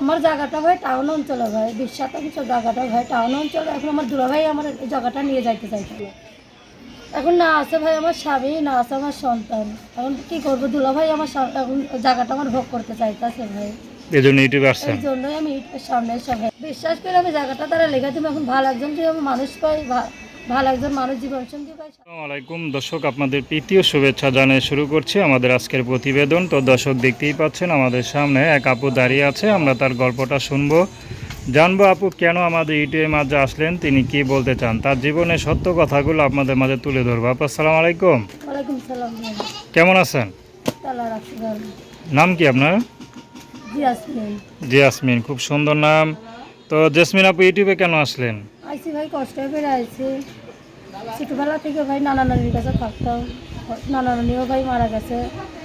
আমার জায়গাটা ভাই টাউন অঞ্চলে ভাই বিশ শতাংশ জায়গাটা ভাই টাউন অঞ্চলে। এখন আমার দুলাভাই আমার এই জায়গাটা নিয়ে যাইতে চাইছিল। এখন না আছে ভাই আমার স্বামী না আছে আমার সন্তান। এখন কি করব? দুলাভাই আমার এখন জায়গাটা আমার ভোগ করতে চাইতেছে ভাই। এই জন্য ইউটিউবে আসছেন এই জন্যই আমি সামনে এসে বিশ্বাস করে আমি জায়গাটা তারা লেখা তুমি এখন ভালো একজন যদি আমি মানুষ পাই ভালো একজন মানুষ জীবন সঙ্গী পাই আলাইকুম। দর্শক আপনাদের প্রীতীয় শুভেচ্ছা জানিয়ে শুরু করছি আমাদের আজকের প্রতিবেদন। তো দর্শক দেখতেই পাচ্ছেন আমাদের সামনে এক আপু দাঁড়িয়ে আছে। আমরা তার গল্পটা শুনব। জানব আপু কেন আমাদের ইউটিউবের মাঝে আসলেন তিনি কি বলতে চান? তার জীবনের সত্য কথাগুলো আপনাদের মাঝে তুলে ধরবো। আপু আসসালামু আলাইকুম। কেমন আছেন? নাম কি আপনার? জিয়াসমিন খুব সুন্দর নাম। তো জেসমিন আপু ইউটিউবে কেন আসলেন? আইসি ভাই কষ্ট করে আইছি ছোটোবেলা থেকে ভাই নানা নানির কাছে থাকতাম। নানা নানিও ভাই মারা গেছে।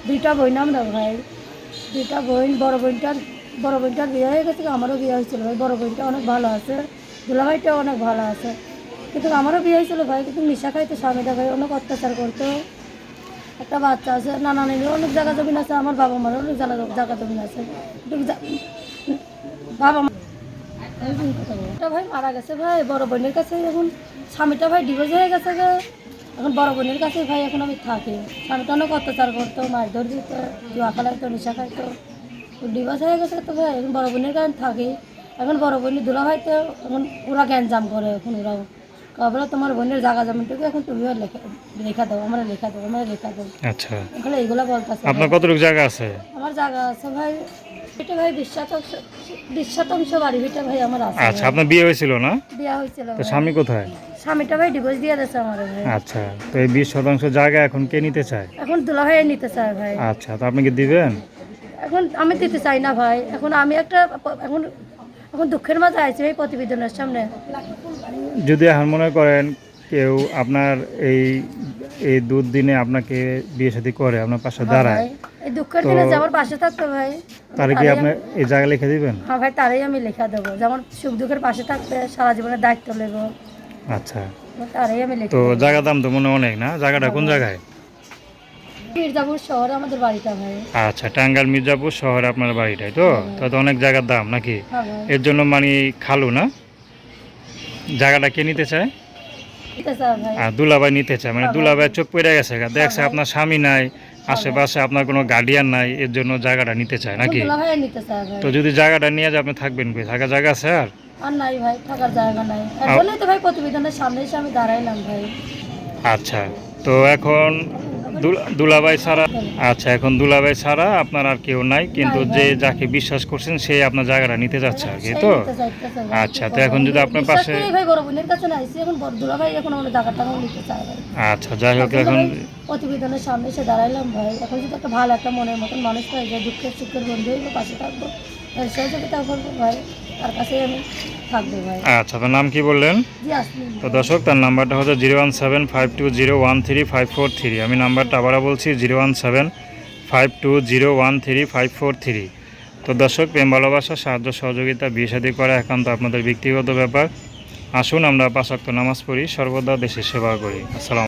দুইটা বোন আমরা ভাই। দুইটা বোন, বড় বোনটার বড় বোনটার বিয়ে হয়ে গেছে, আমারও বিয়ে হয়েছিল ভাই। বড় বোনটা অনেক ভালো আছে। দুলা ভাইটাও অনেক ভালো আছে। কিন্তু আমারও বিয়ে হয়েছিল ভাই, কিন্তু নিশা খাইতে স্বামীটা ভাই, অনেক অত্যাচার করতো। একটা বাচ্চা আছে, নানা নানির অনেক জায়গা জমিন আছে, আমার বাবা মারও অনেক জায়গা জায়গা জমিন আছে। বাবা মা এটা ভাই মারা গেছে ভাই বড় বোনের কাছে এখন। স্বামীটা ভাই ডিভোর্স হয়ে গেছে গে। এখন বড় বোনের কাছে ভাই এখন আমি থাকি। স্বামীটা অনেক অত্যাচার করতো মারধর দিত জুয়া খেলাইতো নেশা খাইতো। ডিভোর্স হয়ে গেছে তো ভাই এখন বড় বোনের কাছে থাকি। এখন বড় বোনের দুলা ভাই তো এখন ওরা গ্যাঞ্জাম করে এখন ওরাও। কবে তোমার বোনের জায়গা জমিনটুকু এখন তুমিও লেখা লেখা দাও আমার লেখা দাও আমার লেখা দাও। আচ্ছা। এখানে এইগুলো বলতেছে আপনার কতটুকু জায়গা আছে? আমার জায়গা আছে ভাই এটা ভাই বিশ শতাংশ বিশ শতাংশ বাড়ি ভিটা ভাই আমার আছে। আচ্ছা আপনার বিয়ে হয়েছিল না? বিয়া হয়েছিল তো স্বামী কোথায়? স্বামীটা ভাই ডিভোর্স দিয়ে দিয়েছে আমার ভাই। আচ্ছা তো এই বিশ শতাংশ জায়গা এখন কে নিতে চায়? এখন দুলা ভাই নিতে চায় ভাই। আচ্ছা তো আপনি কি দিবেন? এখন আমি দিতে চাই না ভাই। এখন আমি একটা এখন এখন দুঃখের মাঝে আইছি ভাই প্রতিবেদনের সামনে। যদি এখন মনে করেন কেউ আপনার এই এই দুধ দিনে আপনাকে বিয়ে শাদী করে আপনার পাশে দাঁড়ায়। এই দুঃখের দিনে যে আমার পাশে থাকতো ভাই তাহলে কি আপনি এই জায়গা লিখে দিবেন? হ্যাঁ ভাই তারাই আমি লেখা দেবো। যেমন সুখ দুঃখের পাশে থাকবে সারা জীবনের দায়িত্ব নেব। আচ্ছা। তারাই আমি লিখে তো জায়গা দাম তো মনে হয় অনেক না? জায়গাটা কোন জায়গায়? মির্জাপুর শহরে আমাদের বাড়িটা ভাই। আচ্ছা টাঙ্গাইল মির্জাপুর শহরে আপনার বাড়িটাই তো? তো অনেক জায়গার দাম নাকি? হ্যাঁ এর জন্য মানে খালু না? জায়গাটা কে নিতে চায়? আর দুলাভাই নিতে চায় মানে হ্যাঁ, দুলাভাই চোখ পড়ে গেছে গা। দেখছে আপনার স্বামী নাই আশেপাশে আপনার কোনো গার্ডিয়ান নাই এর জন্য জায়গাটা নিতে চায় নাকি? তো যদি জায়গাটা নিয়ে যায় আপনি থাকবেন কি থাকা জায়গা আছে আর? আর নাই ভাই থাকার জায়গা নাই। এর তো ভাই প্রতিবেদনের সামনে এসে আমি দাঁড়াইলাম ভাই। আচ্ছা তো এখন দুলাভাই ছাড়া আচ্ছা এখন দুলাভাই ছাড়া আপনার আর কেউ নাই কিন্তু যে যাকে বিশ্বাস করছেন সে আপনার জায়গাটা নিতে যাচ্ছে আর কি তো? আচ্ছা তো এখন যদি আপনার পাশে আচ্ছা যাই হোক এখন প্রতিবেদনের সামনে এসে দাঁড়াইলাম ভাই। এখন যদি একটা ভালো একটা মনের মতন মানুষ পাই যে দুঃখের সুখের বন্ধু পাশে থাকব সহযোগিতা করব ভাই তার কাছেই আমি আচ্ছা আপনার নাম কি বললেন? তো দর্শক তার নাম্বারটা হচ্ছে zero one seven five two zero one three five four three. আমি নাম্বারটা আবারও বলছি zero one seven five two zero one three five four three. তো দর্শক প্রেম ভালোবাসা সাহায্য সহযোগিতা বিয়ে করা একান্ত আপনাদের ব্যক্তিগত ব্যাপার। আসুন আমরা পাঁচাক্ত নামাজ পড়ি সর্বদা দেশের সেবা করি। আসসালাম